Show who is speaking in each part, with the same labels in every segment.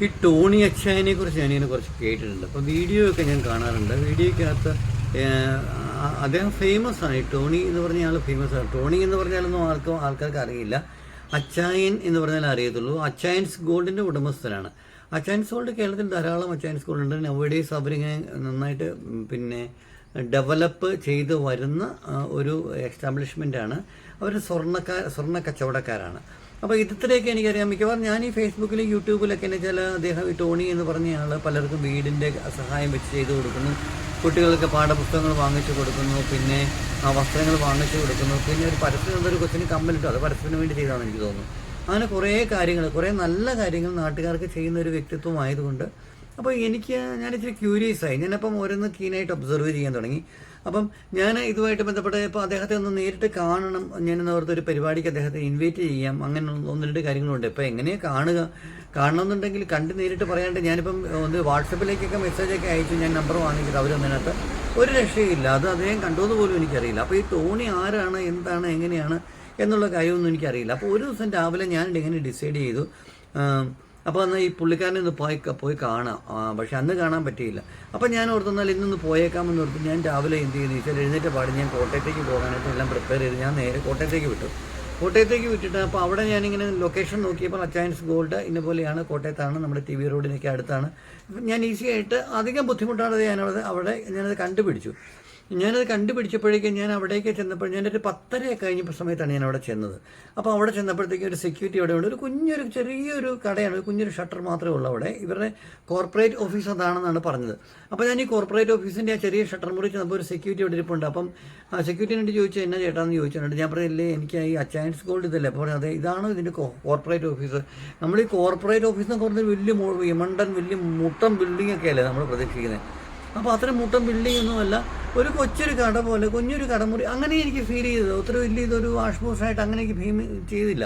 Speaker 1: ഈ ടോണി അച്ചായനെ കുറിച്ച് ഞാനിങ്ങനെ കുറച്ച് കേട്ടിട്ടുണ്ട്. അപ്പോൾ വീഡിയോ ഒക്കെ ഞാൻ കാണാറുണ്ട്. ആ- അദ്ദേഹം ഫേമസ് ആണ്. ഈ ടോണി എന്ന് പറഞ്ഞ ആൾ ഫേമസ് ആണ്. ടോണി എന്ന് പറഞ്ഞാലൊന്നും ആർക്കും ആൾക്കാർക്ക് അറിയില്ല. അച്ചായൻ എന്ന് പറഞ്ഞാൽ അറിയത്തുള്ളൂ. അച്ചായൻസ് ഗോൾഡിന്റെ ഉടമസ്ഥനാണ്. അച്ചായൻസ് ഗോൾഡ് കേരളത്തിൽ ധാരാളം അച്ചായൻസ് ഗോൾഡ് ഉണ്ട് നവഡേയ്സ് അവരിങ്ങനെ നന്നായിട്ട് പിന്നെ ഡെവലപ്പ് ചെയ്ത് വരുന്ന ഒരു എസ്റ്റാബ്ലിഷ്മെന്റാണ് അവർ സ്വർണക്കാർ സ്വർണ കച്ചവടക്കാരാണ് അപ്പോൾ ഇത്രയൊക്കെ എനിക്കറിയാം മിക്കവാറും ഞാൻ ഈ ഫേസ്ബുക്കിലും യൂട്യൂബിലൊക്കെ എന്ന് വെച്ചാൽ അദ്ദേഹം ഈ ടോണി എന്ന് പറഞ്ഞ ആൾ പലർക്കും വീടിന്റെ സഹായം വെച്ച് ചെയ്ത് കൊടുക്കുന്നു. കുട്ടികൾക്ക് പാഠപുസ്തകങ്ങൾ വാങ്ങിച്ചു കൊടുക്കുന്നു പിന്നെ വസ്ത്രങ്ങൾ വാങ്ങിച്ചു കൊടുക്കുന്നു. പിന്നെ ഒരു പരസ്യം എന്നൊരു കൊച്ചിന് കമ്മലിട്ടു. അത് പരസ്യത്തിന് വേണ്ടി ചെയ്താണെന്ന് എനിക്ക് തോന്നുന്നു. അങ്ങനെ കുറേ കാര്യങ്ങൾ കുറേ നല്ല കാര്യങ്ങൾ നാട്ടുകാർക്ക് ചെയ്യുന്ന ഒരു വ്യക്തിത്വമായതുകൊണ്ട് അപ്പോൾ എനിക്ക് ഞാൻ ഇച്ചിരി ക്യൂരിയസ് ആയി. ഞാനപ്പം ഓരോന്ന് കീനായിട്ട് ഒബ്സർവ് ചെയ്യാൻ തുടങ്ങി. അപ്പം ഞാൻ ഇതുമായിട്ട് ബന്ധപ്പെട്ട് ഇപ്പോൾ അദ്ദേഹത്തെ ഒന്ന് നേരിട്ട് കാണണം. ഞാൻ ഓർത്ത് ഒരു പരിപാടിക്ക് അദ്ദേഹത്തെ ഇൻവൈറ്റ് ചെയ്യാം. അങ്ങനെ ഒന്ന് രണ്ട് കാര്യങ്ങളുണ്ട്. ഇപ്പോൾ എങ്ങനെ കാണുക? കാണണമെന്നുണ്ടെങ്കിൽ കണ്ട് നേരിട്ട് പറയാണ്ട് ഞാനിപ്പം ഒന്ന് വാട്സപ്പിലേക്കൊക്കെ മെസ്സേജൊക്കെ അയച്ചു. ഞാൻ നമ്പർ വാങ്ങിച്ചത് അവരൊന്നിനകത്ത് ഒരു രക്ഷയില്ല. അത് അദ്ദേഹം കണ്ടോന്ന് പോലും എനിക്കറിയില്ല. അപ്പോൾ ഈ തോണി ആരാണ്? എന്താണ്? എങ്ങനെയാണ്? എന്നുള്ള കാര്യമൊന്നും എനിക്കറിയില്ല. അപ്പോൾ ഒരു ദിവസം രാവിലെ ഞാൻ ഡിസൈഡ് ചെയ്തു. അപ്പോൾ അന്ന് ഈ പുള്ളിക്കാരനെ ഒന്ന് പോയി പോയി കാണാം. പക്ഷേ അന്ന് കാണാൻ പറ്റിയില്ല. അപ്പോൾ ഞാൻ ഓർത്തുന്നാൽ ഇന്നൊന്ന് പോയേക്കാമെന്ന് ഓർത്ത് ഞാൻ രാവിലെ എന്ത് ചെയ്യുന്നു വെച്ചാൽ എഴുന്നേറ്റ് പാടി ഞാൻ കോട്ടയത്തേക്ക് പോകാനായിട്ട് എല്ലാം പ്രിപ്പയർ ചെയ്ത് ഞാൻ നേരെ കോട്ടയത്തേക്ക് വിട്ടു. കോട്ടയത്തേക്ക് വിട്ടിട്ട് അപ്പോൾ അവിടെ ഞാനിങ്ങനെ ലൊക്കേഷൻ നോക്കിയപ്പോൾ അച്ചാൻസ് ഗോൾഡ് ഇന്ന പോലെയാണ്. കോട്ടയത്താണ് നമ്മുടെ ടി വി റോഡിനൊക്കെ അടുത്താണ്. ഞാൻ ഈസി ആയിട്ട് അധികം ബുദ്ധിമുട്ടാതെ ഞാനവിടെ അവിടെ ഞാനത് കണ്ടുപിടിച്ചു. ഞാനത് കണ്ടുപിടിച്ചപ്പോഴേക്കും ഞാൻ അവിടേക്ക് ചെന്നപ്പോൾ ഞാനൊരു പത്തര കഴിഞ്ഞ സമയത്താണ് ഞാൻ അവിടെ ചെന്നത്. അപ്പോൾ അവിടെ ചെന്നപ്പോഴത്തേക്കും ഒരു സെക്യൂരിറ്റി അവിടെ ഉണ്ട്. ഒരു കുഞ്ഞൊരു ചെറിയൊരു കടയാണ്. ഒരു കുഞ്ഞൊരു ഷട്ടർ മാത്രമേ ഉള്ളൂ അവിടെ. ഇവരുടെ കോർപ്പറേറ്റ് ഓഫീസ് അതാണെന്നാണ് പറഞ്ഞത്. അപ്പോൾ ഞാൻ ഈ കോർപ്പറേറ്റ് ഓഫീസിന്റെ ആ ചെറിയ ഷട്ടർ മുറി ചെന്നപ്പോൾ ഒരു സെക്യൂരിറ്റി അവിടെ ഇരിപ്പുണ്ട്. അപ്പം സെക്യൂരിറ്റിനോട് ചോദിച്ചു എന്നാ ചേട്ടാന്ന് ചോദിച്ചിട്ടുണ്ട്? ഞാൻ പറഞ്ഞില്ലേ എനിക്ക് ഈ അച്ചയൻസ് ഗോൾഡ് ഇതല്ലേ. അപ്പോൾ പറഞ്ഞത് ഇതാണോ ഇതിന്റെ കോർപ്പറേറ്റ് ഓഫീസ് നമ്മൾ ഈ കോർപ്പറേറ്റ് ഓഫീസ് എന്ന് പറഞ്ഞാൽ വലിയ മണ്ടൻ വലിയ മുട്ടൻ ബിൽഡിംഗ് ഒക്കെ അല്ലേ നമ്മൾ പ്രതീക്ഷിക്കുന്നത് അപ്പോൾ അത്രയും മുട്ടം ബിൽഡിംഗ് ഒരു കൊച്ചൊരു കട പോലെ കുഞ്ഞൊരു കടമുറി അങ്ങനെ എനിക്ക് ഫീൽ ചെയ്തത്. ഒത്തിരി വലിയ ഇതൊരു വാഷ്ബോസായിട്ട് അങ്ങനെ എനിക്ക് ഫീൽ ചെയ്തില്ല.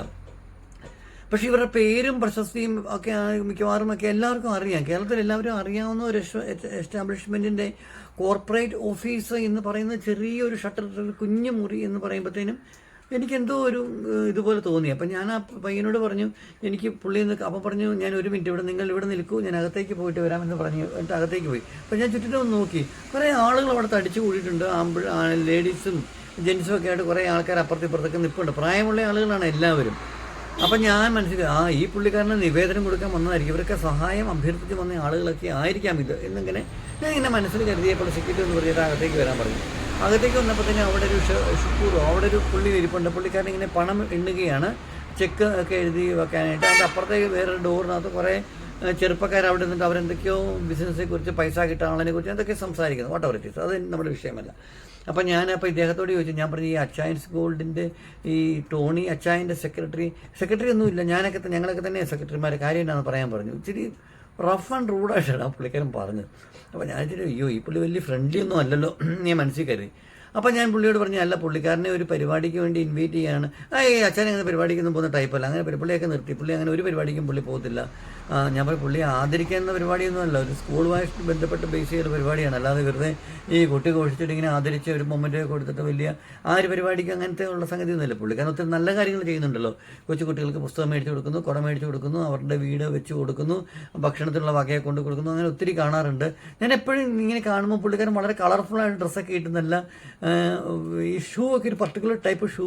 Speaker 1: പക്ഷേ ഇവരുടെ പേരും പ്രശസ്തിയും ഒക്കെ മിക്കവാറും ഒക്കെ എല്ലാവർക്കും അറിയാം. കേരളത്തിൽ എല്ലാവരും അറിയാവുന്ന ഒരു എസ്റ്റാബ്ലിഷ്മെന്റിന്റെ കോർപ്പറേറ്റ് ഓഫീസ് എന്ന് പറയുന്ന ചെറിയൊരു ഷട്ടർ കുഞ്ഞു മുറി എന്ന് പറയുമ്പോഴത്തേനും എനിക്കെന്തോ ഒരു ഇതുപോലെ തോന്നി. അപ്പം ഞാൻ ആ പയ്യനോട് പറഞ്ഞു എനിക്ക് പുള്ളി നിന്ന് അപ്പം പറഞ്ഞു ഞാൻ ഒരു മിനിറ്റ് ഇവിടെ നിങ്ങൾ ഇവിടെ നിൽക്കൂ ഞാൻ അകത്തേക്ക് പോയിട്ട് വരാമെന്ന് പറഞ്ഞു എന്നിട്ട് അകത്തേക്ക് പോയി. അപ്പം ഞാൻ ചുറ്റിനും നോക്കി. കുറേ ആളുകൾ അവിടെ തടിച്ചു കൂടിയിട്ടുണ്ട്. ആമ്പിൾ ലേഡീസും ജെൻസും ഒക്കെ ആയിട്ട് കുറേ ആൾക്കാർ അപ്പുറത്ത് ഇപ്പുറത്തൊക്കെ നിൽപ്പുണ്ട് പ്രായമുള്ള ആളുകളാണ് എല്ലാവരും. അപ്പം ഞാൻ മനസ്സിലായി ആ ഈ പുള്ളിക്കാരന് നിവേദനം കൊടുക്കാൻ വന്നതായിരിക്കും. ഇവരൊക്കെ സഹായം അഭ്യർത്ഥിച്ച് വന്ന ആളുകളൊക്കെ ആയിരിക്കാം ഇത് എന്നിങ്ങനെ ഞാൻ ഇങ്ങനെ മനസ്സിൽ കരുതിയപ്പോൾ സെക്യൂരിറ്റി എന്ന് പറഞ്ഞിട്ട് അകത്തേക്ക് വരാൻ പറഞ്ഞു. അകത്തേക്ക് വന്നപ്പോൾ തന്നെ അവിടെ ഒരു ഷുക്കൂറോ അവിടെ ഒരു പുള്ളി ഇരിപ്പുണ്ട്. പുള്ളിക്കാരൻ ഇങ്ങനെ പണം എണ്ണുകയാണ്. ചെക്ക് ഒക്കെ എഴുതി വെക്കാനായിട്ട്. അതിന്റെ അപ്പുറത്തേക്ക് വേറൊരു ഡോറിനകത്ത് കുറേ ചെറുപ്പക്കാർ അവിടെ നിന്നിട്ട് അവരെന്തൊക്കെയോ ബിസിനസ്സിനെ കുറിച്ച് പൈസ കിട്ടാനുള്ളതിനെ കുറിച്ച് എന്തൊക്കെ സംസാരിക്കുന്നു. വാട്ട് അവർ ഇറ്റ് അത് നമ്മുടെ വിഷയമല്ല. അപ്പം ഞാൻ അപ്പോൾ ഇദ്ദേഹത്തോട് ചോദിച്ചു. ഞാൻ പറഞ്ഞു ഈ അച്ചായൻസ് ഗോൾഡിന്റെ ഈ ടോണി അച്ചായന്റെ സെക്രട്ടറി സെക്രട്ടറി ഒന്നുമില്ല. ഞാനൊക്കെ ഞങ്ങളൊക്കെ തന്നെ സെക്രട്ടറിമാരെ കാര്യം പറയാൻ പറഞ്ഞു. ഇച്ചിരി റഫ് ആൻഡ് റൂഡായിട്ടാണ് ആ പുള്ളിക്കാരൻ പറഞ്ഞത്. അപ്പോൾ ഞാൻ ചോദിച്ചിട്ട് അയ്യോ ഈ പുള്ളി വലിയ ഫ്രണ്ട്ലി ഒന്നും അല്ലല്ലോ. ഞാൻ മനസ്സിൽ കരുതി. അപ്പോൾ ഞാൻ പുള്ളിയോട് പറഞ്ഞു അല്ല പുള്ളിക്കാരനെ ഒരു പരിപാടിക്ക് വേണ്ടി ഇൻവൈറ്റ് ചെയ്യാണ്. ഏ അച്ഛൻ പരിപാടിക്ക് ഒന്നും പോകുന്ന ടൈപ്പല്ല അങ്ങനെ പുള്ളിയൊക്കെ നിർത്തി. പുള്ളി അങ്ങനെ ഒരു പരിപാടിക്കും പുള്ളി പോകത്തില്ല. ഞാൻ പറഞ്ഞു പുള്ളിയെ ആദരിക്കുന്ന പരിപാടിയൊന്നുമല്ല ഒരു സ്കൂളുമായിട്ട് ബന്ധപ്പെട്ട് ബേസ് ചെയ്ത പരിപാടിയാണ്. അല്ലാതെ വെറുതെ ഈ കുട്ടി ഘോഷിച്ചിട്ട് ഇങ്ങനെ ആദരിച്ച ഒരു മൊമെന്റ് കൊടുത്തിട്ട് വലിയ ആ ഒരു പരിപാടിക്ക് അങ്ങനത്തെ ഉള്ള സംഗതി ഒന്നുമില്ല. പുള്ളിക്കാരൻ ഒത്തിരി നല്ല കാര്യങ്ങൾ ചെയ്യുന്നുണ്ടല്ലോ. കൊച്ചു കുട്ടികൾക്ക് പുസ്തകം മേടിച്ച് കൊടുക്കുന്നു കുട മേടിച്ചു കൊടുക്കുന്നു അവരുടെ വീട് വെച്ച് കൊടുക്കുന്നു ഭക്ഷണത്തിനുള്ള വകയെ കൊണ്ട് കൊടുക്കുന്നു. അങ്ങനെ ഒത്തിരി കാണാറുണ്ട്. ഞാൻ എപ്പോഴും ഇങ്ങനെ കാണുമ്പോൾ പുള്ളിക്കാരൻ വളരെ കളർഫുള്ളായിട്ട് ഡ്രസ്സൊക്കെ ഇട്ടുന്നല്ല ഈ ഷൂ ഒക്കെ ഒരു പർട്ടിക്കുലർ ടൈപ്പ് ഷൂ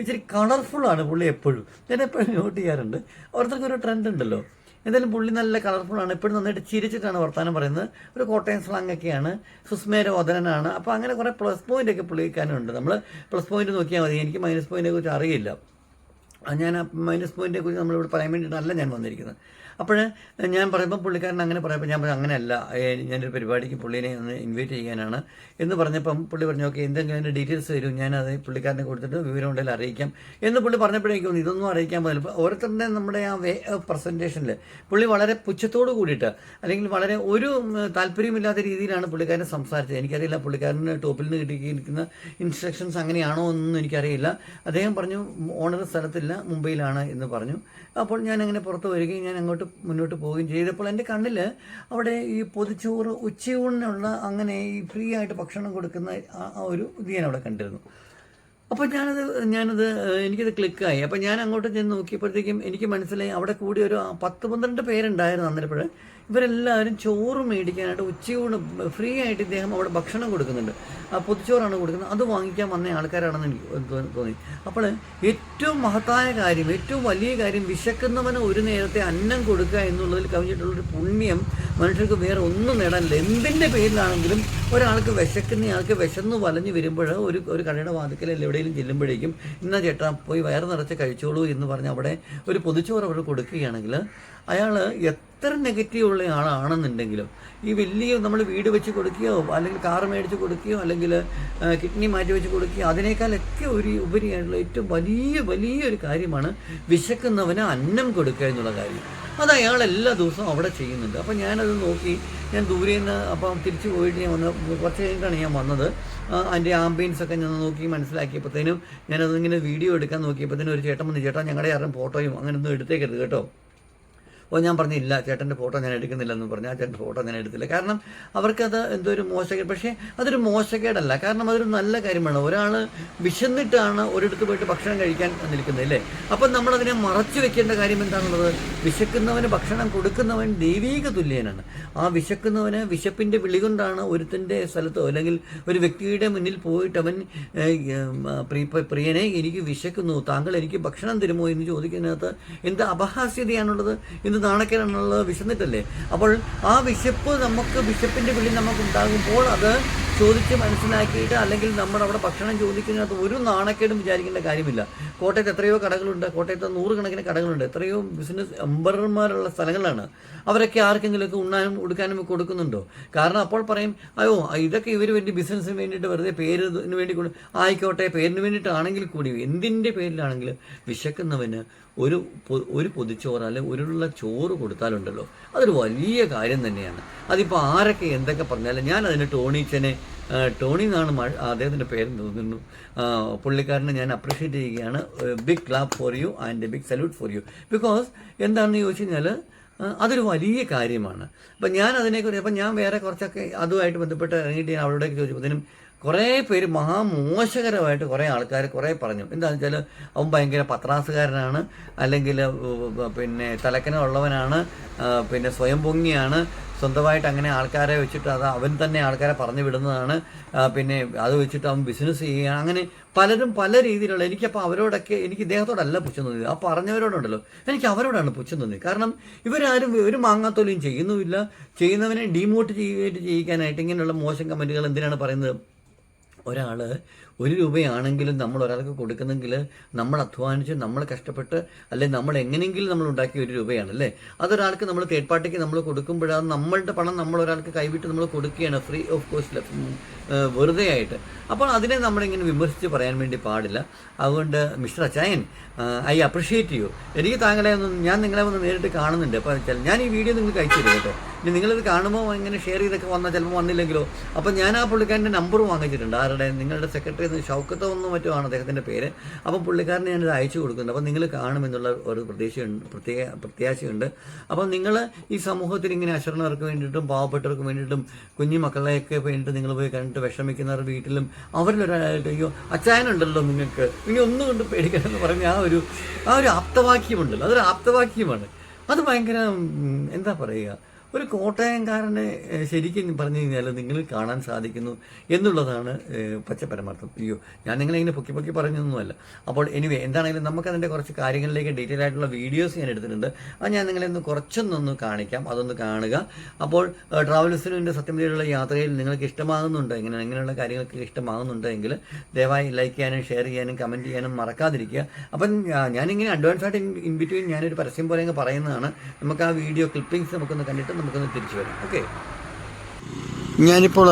Speaker 1: ഇച്ചിരി കളർഫുള്ളാണ് പുള്ളി എപ്പോഴും. ഞാൻ എപ്പോഴും നോട്ട് ചെയ്യാറുണ്ട്. ഓരോരുത്തർക്ക് ഒരു ട്രെൻഡ് ഉണ്ടല്ലോ. എന്തായാലും പുള്ളി നല്ല കളർഫുള്ളാണ് എപ്പോഴും നന്നായിട്ട് ചിരിച്ചിട്ടാണ് വർത്തമാനം പറയുന്നത്. ഒരു കോട്ടയം സ്ലാങ് ഒക്കെയാണ്. സുസ്മേരവദനാണ് അപ്പോൾ അങ്ങനെ കുറേ പ്ലസ് പോയിന്റ് ഒക്കെ പുള്ളിക്കാനുണ്ട് നമ്മൾ പ്ലസ് പോയിന്റ് നോക്കിയാൽ മതി. എനിക്ക് മൈനസ് പോയിന്റിനെ കുറിച്ച് അറിയില്ല. ഞാൻ മൈനസ് പോയിന്റിനെ കുറിച്ച് നമ്മളിവിടെ പറയാൻ വേണ്ടിയിട്ടല്ല ഞാൻ വന്നിരിക്കുന്നത്. അപ്പോൾ ഞാൻ പറയുമ്പോൾ പുള്ളിക്കാരൻ അങ്ങനെ പറയുമ്പോൾ ഞാൻ പറഞ്ഞു അങ്ങനെയല്ല. ഞാനൊരു പരിപാടിക്ക് പുള്ളിനെ ഒന്ന് ഇൻവൈറ്റ് ചെയ്യാനാണ്. എന്ന് പറഞ്ഞപ്പം പുള്ളി പറഞ്ഞു ഓക്കെ എന്തെങ്കിലും അതിന്റെ ഡീറ്റെയിൽസ് തരും. ഞാനത് പുള്ളിക്കാരനെ കൊടുത്തിട്ട് വിവരം ഉണ്ടെങ്കിൽ അറിയിക്കാം. എന്ന് പുള്ളി പറഞ്ഞപ്പോഴേക്കും തോന്നി ഇതൊന്നും അറിയിക്കാൻ പോലും ഓരോരുത്തരുടെ നമ്മുടെ ആ വേ പ്രസന്റേഷനിൽ പുള്ളി വളരെ പുച്ഛത്തോട് കൂടിയിട്ട് അല്ലെങ്കിൽ വളരെ ഒരു താല്പര്യമില്ലാത്ത രീതിയിലാണ് പുള്ളിക്കാരൻ സംസാരിച്ചത്. എനിക്കറിയില്ല പുള്ളിക്കാരന് ടോപ്പിൽ നിന്ന് കിട്ടിയിരിക്കുന്ന ഇൻസ്ട്രക്ഷൻസ് അങ്ങനെയാണോ എന്നൊന്നും എനിക്കറിയില്ല. അദ്ദേഹം പറഞ്ഞു ഓണർ സ്ഥലത്തില്ല മുംബൈയിലാണ് എന്ന് പറഞ്ഞു. അപ്പോൾ ഞാൻ അങ്ങനെ പുറത്ത് വരികയും ഞാൻ അങ്ങോട്ട് മുന്നോട്ട് പോവുകയും ചെയ്തപ്പോൾ എന്റെ കണ്ണിൽ അവിടെ ഈ പൊതിച്ചോറ് ഉച്ചയൂണിനുള്ള അങ്ങനെ ഈ ഫ്രീ ആയിട്ട് ഭക്ഷണം കൊടുക്കുന്ന ആ ഒരു ഇത് ഞാൻ അവിടെ കണ്ടിരുന്നു. അപ്പോൾ ഞാനത് ഞാനത് എനിക്കത് ക്ലിക്കായി. അപ്പോൾ ഞാൻ അങ്ങോട്ട് ചെന്ന് നോക്കിയപ്പോഴത്തേക്കും എനിക്ക് മനസ്സിലായി അവിടെ കൂടി ഒരു പത്ത് പന്ത്രണ്ട് പേരുണ്ടായിരുന്നു അന്നേരപ്പോഴ് ഇവരെല്ലാവരും ചോറ് മേടിക്കാനായിട്ട് ഉച്ചയൂണ് ഫ്രീ ആയിട്ട് ഇദ്ദേഹം അവിടെ ഭക്ഷണം കൊടുക്കുന്നുണ്ട്. ആ പൊതിച്ചോറാണ് കൊടുക്കുന്നത്. അത് വാങ്ങിക്കാൻ വന്ന ആൾക്കാരാണെന്ന് എനിക്ക് തോന്നി അപ്പോൾ ഏറ്റവും മഹത്തായ കാര്യം ഏറ്റവും വലിയ കാര്യം വിശക്കുന്നവന് ഒരു നേരത്തെ അന്നം കൊടുക്കുക എന്നുള്ളതിൽ കവിഞ്ഞിട്ടുള്ളൊരു പുണ്യം മനുഷ്യർക്ക് വേറെ ഒന്നും നേടാനില്ല. എന്തിന്റെ പേരിലാണെങ്കിലും ഒരാൾക്ക് വിശക്കുന്നയാൾക്ക് വിശന്ന് വലഞ്ഞു വരുമ്പോൾ ഒരു ഒരു കടയുടെ വാതിക്കൽ എവിടെയെങ്കിലും ചെല്ലുമ്പോഴേക്കും ഇന്ന ചേട്ടാ പോയി വയറ് നിറച്ച് കഴിച്ചോളൂ എന്ന് പറഞ്ഞ് അവിടെ ഒരു പൊതിച്ചോറ് അവർ കൊടുക്കുകയാണെങ്കിൽ അയാൾ എത്ര നെഗറ്റീവ് ഉള്ള ആളാണെന്നുണ്ടെങ്കിലും ഈ വലിയ നമ്മൾ വീട് വെച്ച് കൊടുക്കുകയോ അല്ലെങ്കിൽ കാർ മേടിച്ച് കൊടുക്കുകയോ അല്ലെങ്കിൽ കിഡ്നി മാറ്റി വെച്ച് കൊടുക്കുകയോ അതിനേക്കാളൊക്കെ ഒരു ഉപരിയായിട്ടുള്ള ഏറ്റവും വലിയ വലിയൊരു കാര്യമാണ് വിശക്കുന്നവന് അന്നം കൊടുക്കുക എന്നുള്ള കാര്യം. അത് അയാൾ എല്ലാ ദിവസവും അവിടെ ചെയ്യുന്നുണ്ട്. അപ്പോൾ ഞാനത് നോക്കി ഞാൻ ദൂരെ നിന്ന് അപ്പം തിരിച്ചു പോയിട്ട് ഞാൻ വന്ന് കുറച്ച് കഴിഞ്ഞിട്ടാണ് ഞാൻ വന്നത്. അതിന്റെ ആംബിയൻസ് ഒക്കെ ഞാൻ നോക്കി മനസ്സിലാക്കിയപ്പോഴത്തേനും ഞാനതിങ്ങനെ വീഡിയോ എടുക്കാൻ നോക്കിയപ്പോഴത്തേനും ഒരു ചേട്ടൻ വന്ന് ചേട്ടാ ഞങ്ങളുടെ ആരും ഫോട്ടോയും അങ്ങനെ അങ്ങനെയൊന്നും എടുത്തേക്കരുത് കേട്ടോ. അപ്പോൾ ഞാൻ പറഞ്ഞില്ല ചേട്ടന്റെ ഫോട്ടോ ഞാൻ എടുക്കുന്നില്ലെന്ന് പറഞ്ഞു. ആ ചേട്ടന്റെ ഫോട്ടോ ഞാൻ എടുത്തില്ല. കാരണം അവർക്കത് എന്തോ ഒരു മോശക്കേട്. പക്ഷേ അതൊരു മോശക്കേടല്ല. കാരണം അതൊരു നല്ല കാര്യമാണ്. ഒരാൾ വിശന്നിട്ടാണ് ഒരിടത്ത് പോയിട്ട് ഭക്ഷണം കഴിക്കാൻ നിൽക്കുന്നത് അല്ലേ? അപ്പം നമ്മളതിനെ മറച്ചു വെക്കേണ്ട കാര്യം എന്താണുള്ളത്? വിശക്കുന്നവന് ഭക്ഷണം കൊടുക്കുന്നവൻ ദൈവീക തുല്യനാണ്. ആ വിശക്കുന്നവന് വിശപ്പിന്റെ വിളി കൊണ്ടാണ് ഒരുത്തിന്റെ സ്ഥലത്തോ അല്ലെങ്കിൽ ഒരു വ്യക്തിയുടെ മുന്നിൽ പോയിട്ട് അവൻ പ്രിയനെ എനിക്ക് വിശക്കുന്നു താങ്കൾ എനിക്ക് ഭക്ഷണം തരുമോ എന്ന് ചോദിക്കുന്നതിനകത്ത് എന്ത് അപഹാസ്യതയാണുള്ളത് എന്ത് നാണക്കേടാണുള്ളത് വിശന്നിട്ടല്ലേ? അപ്പോൾ ആ വിശപ്പ് നമുക്ക് വിശപ്പിന്റെ വിളി നമുക്ക് ഉണ്ടാകുമ്പോൾ അത് ചോദിച്ച് മനസ്സിലാക്കിയിട്ട് അല്ലെങ്കിൽ നമ്മൾ അവിടെ ഭക്ഷണം ചോദിക്കുന്നതിനകത്ത് ഒരു നാണക്കേടും വിചാരിക്കേണ്ട കാര്യമില്ല. കോട്ടയത്ത് എത്രയോ കടകളുണ്ട്. കോട്ടയത്ത് നൂറുകണക്കിന് കടകളുണ്ട്. എത്രയോ ബിസിനസ് എംബറർമാരുള്ള സ്ഥലങ്ങളാണ്. അവരൊക്കെ ആർക്കെങ്കിലുമൊക്കെ ഉണ്ണാനും ഉടുക്കാനും കൊടുക്കുന്നുണ്ടോ? കാരണം അപ്പോൾ പറയും അയ്യോ ഇതൊക്കെ ഇവർ വേണ്ടി ബിസിനസ്സിന് വേണ്ടിയിട്ട് വെറുതെ പേരിന് വേണ്ടി കൊണ്ട് ആയിക്കോട്ടെ പേരിന് വേണ്ടിയിട്ടാണെങ്കിൽ കൂടി എന്തിന്റെ പേരിലാണെങ്കിലും വിശക്കുന്നവന് ഒരു ഒരു പൊതിച്ചോറ് അല്ലെങ്കിൽ ഒരുള്ള ചോറ് കൊടുത്താലുണ്ടല്ലോ. അതൊരു വലിയ കാര്യം തന്നെയാണ്. അതിപ്പോൾ ആരൊക്കെ എന്തൊക്കെ പറഞ്ഞാലും ഞാൻ അതിന് ടോണീച്ചനെ ടോണി എന്നാണ് അദ്ദേഹത്തിന്റെ പേര് തോന്നുന്നു. പുള്ളിക്കാരനെ ഞാൻ അപ്രിഷ്യേറ്റ് ചെയ്യുകയാണ്. Big clap for you and big salute for you because എന്താണെന്ന് ചോദിച്ചു കഴിഞ്ഞാൽ അതൊരു വലിയ കാര്യമാണ്. അപ്പം ഞാൻ അതിനെക്കുറിച്ച് അപ്പം ഞാൻ വേറെ കുറച്ചൊക്കെ അതുമായിട്ട് ബന്ധപ്പെട്ട് ഇറങ്ങിയിട്ട് ഞാൻ അവരോടൊക്കെ ചോദിച്ചപ്പോഴത്തേനും കുറേ പേര് മഹാമോശകരമായിട്ട് കുറേ ആൾക്കാർ കുറേ പറഞ്ഞു. എന്താണെന്ന് വെച്ചാൽ അവൻ ഭയങ്കര പത്രാസുകാരനാണ് അല്ലെങ്കിൽ പിന്നെ തലക്കന ഉള്ളവനാണ് പിന്നെ സ്വയം പൊങ്ങിയാണ്. സ്വന്തമായിട്ട് അങ്ങനെ ആൾക്കാരെ വെച്ചിട്ട് അത് അവൻ തന്നെ ആൾക്കാരെ പറഞ്ഞു വിടുന്നതാണ്. പിന്നെ അത് വെച്ചിട്ട് അവൻ ബിസിനസ് ചെയ്യുകയാണ് അങ്ങനെ പലരും പല രീതിയിലുള്ള എനിക്കപ്പോൾ അവരോടൊക്കെ എനിക്ക് ഇദ്ദേഹത്തോടല്ല പുച്ഛം തോന്നിയത്. ആ പറഞ്ഞവരോടുണ്ടല്ലോ. എനിക്ക് അവരോടാണ് പുച്ഛം തോന്നിയത്. കാരണം ഇവരാരും ഒരു മാങ്ങാത്തോലിയും ചെയ്യുന്നുമില്ല. ചെയ്യുന്നവനെ ഡീമോട്ട് ചെയ്യുകയായിട്ട് ചെയ്യിക്കാനായിട്ട് ഇങ്ങനെയുള്ള മോശം കമന്റുകൾ എന്തിനാണ് പറയുന്നത്? ഒരാൾ ഒരു രൂപയാണെങ്കിലും നമ്മൾ ഒരാൾക്ക് കൊടുക്കുന്നെങ്കിൽ നമ്മൾ അധ്വാനിച്ച് നമ്മൾ കഷ്ടപ്പെട്ട് അല്ലെങ്കിൽ നമ്മൾ എങ്ങനെയെങ്കിലും നമ്മൾ ഉണ്ടാക്കിയ ഒരു രൂപയാണ് അല്ലേ? അതൊരാൾക്ക് നമ്മൾ തേർഡ് പാർട്ടിക്ക് നമ്മൾ കൊടുക്കുമ്പോഴാണ് നമ്മളുടെ പണം നമ്മൾ ഒരാൾക്ക് കൈവിട്ട് നമ്മൾ കൊടുക്കുകയാണ് ഫ്രീ ഓഫ് കോസ്റ്റ് വെറുതെ ആയിട്ട്. അപ്പോൾ അതിനെ നമ്മളിങ്ങനെ വിമർശിച്ച് പറയാൻ വേണ്ടി പാടില്ല. അതുകൊണ്ട് മിസ്റ്റർ അച്ചായൻ ഐ അപ്രിഷിയേറ്റ് യു. എനിക്ക് താങ്കളെ ഒന്ന് ഞാൻ നിങ്ങളെ ഒന്ന് നേരിട്ട് കാണുന്നുണ്ട്. അപ്പോൾ ഞാൻ ഈ വീഡിയോ നിങ്ങൾക്ക് അയച്ചു തരും കേട്ടോ. ഇനി നിങ്ങളിത് കാണുമ്പോൾ ഇങ്ങനെ ഷെയർ ചെയ്തൊക്കെ വന്നാൽ ചിലപ്പോൾ വന്നില്ലെങ്കിലോ. അപ്പോൾ ഞാൻ ആ പുള്ളിക്കാരന്റെ നമ്പർ വാങ്ങിച്ചിട്ടുണ്ട്. ആരുടെ? നിങ്ങളുടെ സെക്രട്ടറി ഷൗക്കത്തോ ഒന്നും മറ്റോ ആണ് അദ്ദേഹത്തിന്റെ പേര്. അപ്പം പുള്ളിക്കാരന് ഞാനിത് അയച്ചു കൊടുക്കുന്നുണ്ട്. അപ്പം നിങ്ങൾ കാണുമെന്നുള്ള ഒരു പ്രതീക്ഷയുണ്ട് പ്രത്യേക പ്രത്യാശയുണ്ട്. അപ്പം നിങ്ങൾ ഈ സമൂഹത്തിൽ ഇങ്ങനെ അശരണർക്ക് വേണ്ടിയിട്ടും പാവപ്പെട്ടവർക്ക് വേണ്ടിയിട്ടും കുഞ്ഞു മക്കളെയൊക്കെ വേണ്ടിയിട്ട് നിങ്ങൾ പോയി കണ്ടിട്ട് വിഷമിക്കുന്നവർ വീട്ടിലും അവരിലൊരാളായിട്ട് അയ്യോ അച്ചായനുണ്ടല്ലോ നിങ്ങൾക്ക്. ഇനി ഒന്നും കൊണ്ട് പേടിക്കണം എന്ന് പറഞ്ഞ ആ ഒരു ആ ഒരു ആപ്തവാക്യമുണ്ടല്ലോ. അതൊരു ആപ്തവാക്യമാണ്. അത് ഭയങ്കര എന്താ പറയുക? ഒരു കോട്ടയംകാരനെ ശരിക്കും പറഞ്ഞു കഴിഞ്ഞാൽ നിങ്ങൾ കാണാൻ സാധിക്കുന്നു എന്നുള്ളതാണ് പച്ച പരമാർത്ഥം. അയ്യോ ഞാൻ നിങ്ങളെ ഇങ്ങനെ പൊക്കി പൊക്കി പറഞ്ഞൊന്നുമല്ല. അപ്പോൾ എനിവേ എന്താണെങ്കിലും നമുക്കതിന്റെ കുറച്ച് കാര്യങ്ങളിലേക്ക് ഡീറ്റെയിൽ ആയിട്ടുള്ള വീഡിയോസ് ഞാൻ എടുത്തിട്ടുണ്ട്. അത് ഞാൻ നിങ്ങളെ ഒന്ന് കുറച്ചൊന്നൊന്ന് കാണിക്കാം. അതൊന്ന് കാണുക. അപ്പോൾ ട്രാവൽസിന്റെ സത്യമതിയിലുള്ള യാത്രയിൽ നിങ്ങൾക്ക് ഇഷ്ടമാകുന്നുണ്ട്? ഇങ്ങനെ ഇങ്ങനെയുള്ള കാര്യങ്ങൾക്ക് ഇഷ്ടമാകുന്നുണ്ടെങ്കിൽ ദയവായി ലൈക്ക് ചെയ്യാനും ഷെയർ ചെയ്യാനും കമന്റ് ചെയ്യാനും മറക്കാതിരിക്കുക. അപ്പം ഞാനിങ്ങനെ അഡ്വാൻസ് ആയിട്ട് ഇൻ ബിറ്റ്വീൻ ഞാനൊരു പരസ്യം പോലെ അങ്ങ് പറയുന്നതാണ്. നമുക്ക് ആ വീഡിയോ ക്ലിപ്പിംഗ്സ് നമുക്കൊന്ന് കണ്ടിട്ട് നമുക്കൊന്ന് തിരിച്ചു വരാം. ഓക്കെ ഞാനിപ്പോൾ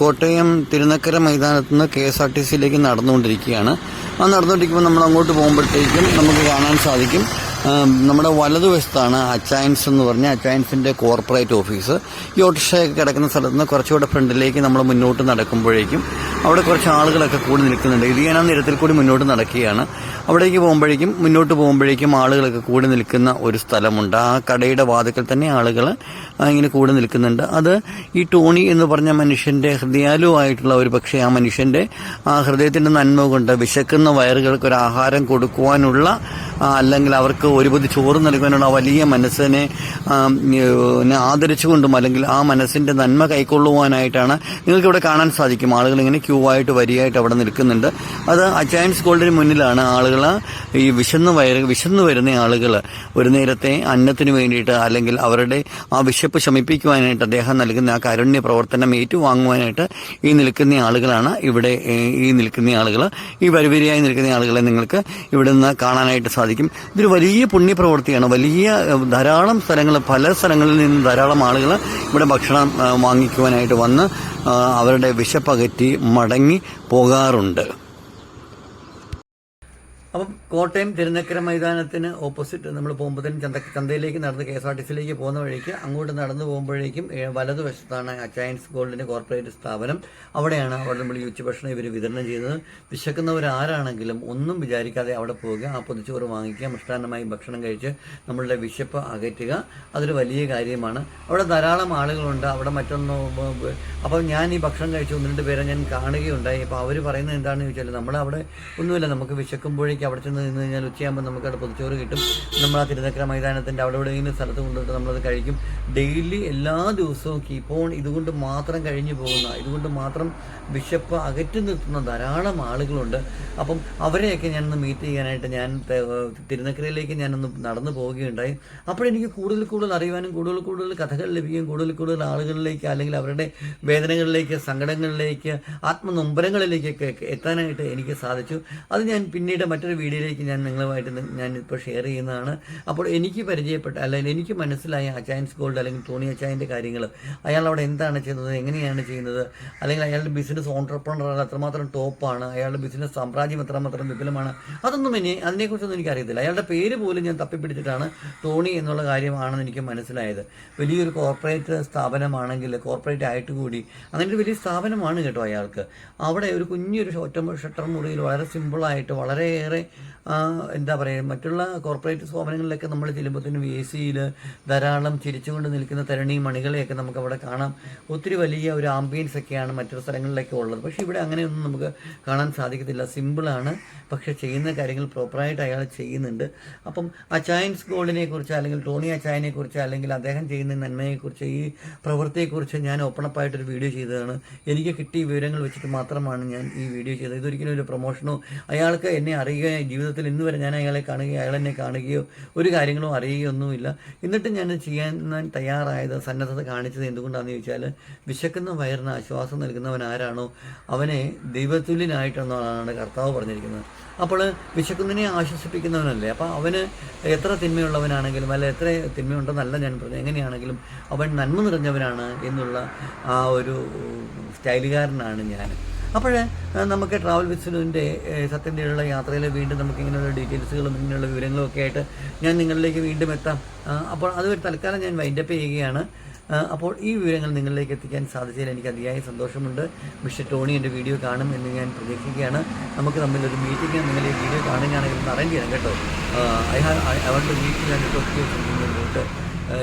Speaker 1: കോട്ടയം തിരുനക്കര മൈതാനത്ത് നിന്ന് കെ എസ് ആർ ടി സിയിലേക്ക് നടന്നുകൊണ്ടിരിക്കുകയാണ്. ആ നടന്നുകൊണ്ടിരിക്കുമ്പോൾ നമ്മൾ അങ്ങോട്ട് പോകുമ്പോഴത്തേക്കും നമുക്ക് കാണാൻ സാധിക്കും നമ്മുടെ വലതുവശത്താണ് അച്ചയൻസ് എന്ന് പറഞ്ഞ അച്ചയൻസിന്റെ കോർപ്പറേറ്റ് ഓഫീസ്. ഈ ഓട്ടോറിക്ഷയൊക്കെ കിടക്കുന്ന സ്ഥലത്ത് നിന്ന് കുറച്ചുകൂടെ ഫ്രണ്ടിലേക്ക് നമ്മൾ മുന്നോട്ട് നടക്കുമ്പോഴേക്കും അവിടെ കുറച്ച് ആളുകളൊക്കെ കൂടി നിൽക്കുന്നുണ്ട്. ആ നിരത്തിൽ കൂടി മുന്നോട്ട് നടക്കുകയാണ്. അവിടേക്ക് പോകുമ്പോഴേക്കും മുന്നോട്ട് പോകുമ്പോഴേക്കും ആളുകളൊക്കെ കൂടി നിൽക്കുന്ന ഒരു സ്ഥലമുണ്ട്. ആ കടയുടെ വാതിക്കൽ തന്നെ ആളുകൾ ഇങ്ങനെ കൂടി നിൽക്കുന്നുണ്ട്. അത് ഈ ടോണി എന്ന് പറഞ്ഞ മനുഷ്യന്റെ ഹൃദയാലുവായിട്ടുള്ള ഒരു പക്ഷേ ആ മനുഷ്യന്റെ ആ ഹൃദയത്തിന്റെ നന്മ കൊണ്ട് വിശക്കുന്ന വയറുകൾക്ക് ഒരു ആഹാരം കൊടുക്കുവാനുള്ള അല്ലെങ്കിൽ അവർക്ക് ഒരുപതി ചോറ് നൽകുവാനുള്ള ആ വലിയ മനസ്സിനെ ആദരിച്ചുകൊണ്ടും അല്ലെങ്കിൽ ആ മനസ്സിന്റെ നന്മ കൈക്കൊള്ളുവാനായിട്ടാണ് നിങ്ങൾക്ക് ഇവിടെ കാണാൻ സാധിക്കും. ആളുകൾ ഇങ്ങനെ ക്യൂ ആയിട്ട് വരിയായിട്ട് അവിടെ നിൽക്കുന്നുണ്ട്. അത് അച്ചയൻസ് ഗോൾഡിന് മുന്നിലാണ് ആളുകൾ ഈ വിശന്ന് വയറ് വിശന്ന് വരുന്ന ആളുകൾ ഒരു നേരത്തെ അന്നത്തിന് വേണ്ടിയിട്ട് അല്ലെങ്കിൽ അവരുടെ ആ വിശപ്പ് ശമിപ്പിക്കുവാനായിട്ട് അദ്ദേഹം നൽകുന്ന ആ കാരുണ്യ പ്രവർത്തനം ഏറ്റുവാങ്ങുവാനായിട്ട് ഈ നിൽക്കുന്ന ആളുകളാണ് ഇവിടെ ഈ നിൽക്കുന്ന ആളുകൾ ഈ വരിവരിയായി നിൽക്കുന്ന ആളുകളെ നിങ്ങൾക്ക് ഇവിടെ നിന്ന് കാണാനായിട്ട് സാധിക്കും. ഇതൊരു വലിയ പുണ്യപ്രവൃത്തിയാണ്. വലിയ ധാരാളം സ്ഥലങ്ങൾ പല സ്ഥലങ്ങളിൽ നിന്ന് ധാരാളം ആളുകൾ ഇവിടെ ഭക്ഷണം വാങ്ങിക്കുവാനായിട്ട് വന്ന് അവരുടെ വിശപ്പകറ്റി മടങ്ങി പോകാറുണ്ട്. അപ്പം കോട്ടയം തിരുനക്കര മൈതാനത്തിന് ഓപ്പോസിറ്റ് നമ്മൾ പോകുമ്പോഴത്തേനും ചന്ത ചന്തയിലേക്ക് നടന്ന് കെ എസ് ആർ ടി സിയിലേക്ക് പോകുന്ന വഴിക്ക് അങ്ങോട്ട് നടന്നു പോകുമ്പോഴേക്കും വലതുവശത്താണ് അച്ചയൻസ് ഗോൾഡിന്റെ കോർപ്പറേറ്റ് സ്ഥാപനം. അവിടെയാണ് അവിടെ നമ്മൾ ഉച്ചഭക്ഷണം ഇവർ വിതരണം ചെയ്തത് വിശക്കുന്നവർ ആരാണെങ്കിലും ഒന്നും വിചാരിക്കാതെ അവിടെ പോവുക ആ പൊതിച്ചോറ് വാങ്ങിക്കുക മിഷ്ടാന്നമായി ഭക്ഷണം കഴിച്ച് നമ്മളുടെ വിശപ്പ് അകറ്റുക അതൊരു വലിയ കാര്യമാണ്. അവിടെ ധാരാളം ആളുകളുണ്ട് അവിടെ മറ്റൊന്ന് അപ്പോൾ ഞാൻ ഈ ഭക്ഷണം കഴിച്ച ഒന്ന് രണ്ട് പേരെ ഞാൻ കാണുകയുണ്ടായി. അപ്പോൾ അവർ പറയുന്നത് എന്താണെന്ന് ചോദിച്ചാൽ നമ്മളവിടെ ഒന്നുമില്ല നമുക്ക് വിശക്കുമ്പോഴേക്ക് അവിടെ ചെന്ന് നിന്ന് കഴിഞ്ഞാൽ ഉച്ചയാകുമ്പോൾ നമുക്ക് അവിടെ പൊതിച്ചോറ് കിട്ടും. നമ്മൾ ആ തിരുനക്കര മൈതാനത്തിന്റെ അവിടെ എവിടെയെങ്കിലും സ്ഥലത്ത് കൊണ്ടുപോയിട്ട് നമ്മളത് കഴിക്കും. ഡെയിലി എല്ലാ ദിവസവും കീപ്പോൺ ഇതുകൊണ്ട് മാത്രം കഴിഞ്ഞു പോകുന്ന ഇതുകൊണ്ട് മാത്രം വിശപ്പ് അകറ്റി നിർത്തുന്ന ധാരാളം ആളുകളുണ്ട്. അപ്പം അവരെയൊക്കെ ഞാനൊന്ന് മീറ്റ് ചെയ്യാനായിട്ട് ഞാൻ തിരുനക്കരയിലേക്ക് ഞാനൊന്ന് നടന്നു പോവുകയുണ്ടായി. അപ്പോഴെനിക്ക് കൂടുതൽ കൂടുതൽ അറിയുവാനും കൂടുതൽ കൂടുതൽ കഥകൾ ലഭിക്കുകയും കൂടുതൽ കൂടുതൽ ആളുകളിലേക്ക് അല്ലെങ്കിൽ അവരുടെ വേദനകളിലേക്ക് സങ്കടങ്ങളിലേക്ക് ആത്മനൊമ്പരങ്ങളിലേക്കൊക്കെ എത്താനായിട്ട് എനിക്ക് സാധിച്ചു. അത് ഞാൻ പിന്നീട് മറ്റൊരു വീഡിയോയിലേക്ക് ഞാൻ നിങ്ങളുമായിട്ട് ഇപ്പോൾ ഷെയർ ചെയ്യുന്നതാണ്. അപ്പോൾ എനിക്ക് പരിചയപ്പെട്ട അല്ലെങ്കിൽ എനിക്ക് മനസ്സിലായ അച്ചായൻസ് ഗോൾഡ് അല്ലെങ്കിൽ ടോണി അച്ചായന്റെ കാര്യങ്ങൾ അയാൾ അവിടെ എന്താണ് ചെയ്യുന്നത് എങ്ങനെയാണ് ചെയ്യുന്നത് അല്ലെങ്കിൽ അയാളുടെ ബിസിനസ് ഓൺടർപ്രണർ എത്രമാത്രം ടോപ്പാണ് അയാളുടെ ബിസിനസ് സാമ്രാജ്യം എത്രമാത്രം വിപുലമാണ് അതൊന്നും ഇനി അതിനെക്കുറിച്ചൊന്നും എനിക്കറിയത്തില്ല അയാളുടെ പേര് പോലും ഞാൻ തപ്പിപ്പിടിച്ചിട്ടാണ് ടോണി എന്നുള്ള കാര്യമാണെന്ന് എനിക്ക് മനസ്സിലായത്. വലിയൊരു കോർപ്പറേറ്റ് സ്ഥാപനമാണെങ്കിൽ കോർപ്പറേറ്റ് ആയിട്ട് കൂടി അങ്ങനെ ഒരു വലിയ സ്ഥാപനമാണ് കേട്ടോ അയാൾക്ക്. അവിടെ ഒരു കുഞ്ഞൊരു ഒറ്റ ഷട്ടർ മുറിയിൽ വളരെ സിമ്പിളായിട്ട് വളരെയേറെ എന്താ പറയുക മറ്റുള്ള കോർപ്പറേറ്റ് സ്ഥാപനങ്ങളിലൊക്കെ നമ്മൾ ചെല്ലുമ്പോഴത്തേനും എ സിയിൽ ധാരാളം ചിരിച്ചുകൊണ്ട് നിൽക്കുന്ന തരണി മണികളെയൊക്കെ നമുക്ക് അവിടെ കാണാം. ഒത്തിരി വലിയ ഒരു ആംബിയൻസ് ഒക്കെയാണ് മറ്റു സ്ഥലങ്ങളിലൊക്കെ ഉള്ളത്. പക്ഷേ ഇവിടെ അങ്ങനെയൊന്നും നമുക്ക് കാണാൻ സാധിക്കത്തില്ല. സിമ്പിളാണ് പക്ഷേ ചെയ്യുന്ന കാര്യങ്ങൾ പ്രോപ്പറായിട്ട് അയാൾ ചെയ്യുന്നുണ്ട്. അപ്പം അച്ചായൻസ് ഗോൾഡിനെ കുറിച്ച് അല്ലെങ്കിൽ ടോണി അച്ചായനെ കുറിച്ച് അല്ലെങ്കിൽ അദ്ദേഹം ചെയ്യുന്ന നന്മയെക്കുറിച്ച് ഈ പ്രവൃത്തിയെക്കുറിച്ച് ഞാൻ ഓപ്പണപ്പായിട്ടൊരു വീഡിയോ ചെയ്തതാണ്. എനിക്ക് കിട്ടിയ വിവരങ്ങൾ വെച്ചിട്ട് മാത്രമാണ് ഞാൻ ഈ വീഡിയോ ചെയ്തത്. ഇതൊരിക്കലും ഒരു പ്രൊമോഷനോ അയാൾക്ക് എന്നെ അറിയുകയോ ജീവിതത്തിൽ ഇന്ന് വരെ ഞാൻ അയാളെ കാണുകയോ അയാൾ എന്നെ കാണുകയോ ഒരു കാര്യങ്ങളോ അറിയുകയോ ഒന്നുമില്ല എന്നിട്ട് ഞാൻ ചെയ്യാൻ തയ്യാറായത് സന്നദ്ധത കാണിച്ചത് എന്തുകൊണ്ടാണെന്ന് ചോദിച്ചാൽ വിശക്കുന്ന വയറിന് ആശ്വാസം നൽകുന്നവൻ ആരാണോ അവനെ ദൈവതുല്യനായിട്ടെന്നാണ് കർത്താവ് പറഞ്ഞിരിക്കുന്നത്. അപ്പോൾ വിശക്കുന്നതിനെ ആശ്വസിപ്പിക്കുന്നവനല്ലേ. അപ്പോൾ അവന് എത്ര തിന്മയുള്ളവനാണെങ്കിലും അല്ല എത്ര തിന്മയുണ്ടെന്നല്ല ഞാൻ പറഞ്ഞത്. എങ്ങനെയാണെങ്കിലും അവൻ നന്മ നിറഞ്ഞവനാണ് എന്നുള്ള ആ ഒരു സ്റ്റൈലുകാരനാണ് ഞാൻ. അപ്പോൾ നമുക്ക് ട്രാവൽ വിസിലിന്റെ സത്യം തേടിയുള്ള യാത്രയിൽ വീണ്ടും നമുക്ക് ഇങ്ങനെയുള്ള ഡീറ്റെയിൽസുകളും ഇങ്ങനെയുള്ള വിവരങ്ങളും ഒക്കെ ആയിട്ട് ഞാൻ നിങ്ങളിലേക്ക് വീണ്ടും എത്താം. അപ്പോൾ അത് തൽക്കാലം ഞാൻ വൈൻഡപ്പ് ചെയ്യുകയാണ്. അപ്പോൾ ഈ വിവരങ്ങൾ നിങ്ങളിലേക്ക് എത്തിക്കാൻ സാധിച്ചതിൽ എനിക്ക് അതിയായ സന്തോഷമുണ്ട്. മിസ്റ്റർ ടോണി എന്റെ വീഡിയോ കാണും എന്ന് ഞാൻ പ്രതീക്ഷിക്കുകയാണ്. നമുക്ക് തമ്മിലൊരു മീറ്റിംഗ് നിങ്ങൾ ഈ വീഡിയോ കാണുകയാണെങ്കിൽ ഒന്ന് അറേഞ്ച് ചെയ്യണം കേട്ടോ. I have I want to meet ഞാൻ ടോക്ക് മുന്നോട്ട്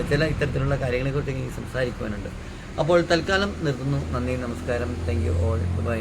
Speaker 1: ചില ഇത്തരത്തിലുള്ള കാര്യങ്ങളെക്കുറിച്ച് എനിക്ക് സംസാരിക്കുവാനുണ്ട്. അപ്പോൾ തൽക്കാലം നിർത്തുന്നു. നന്ദി നമസ്കാരം. Thank you all by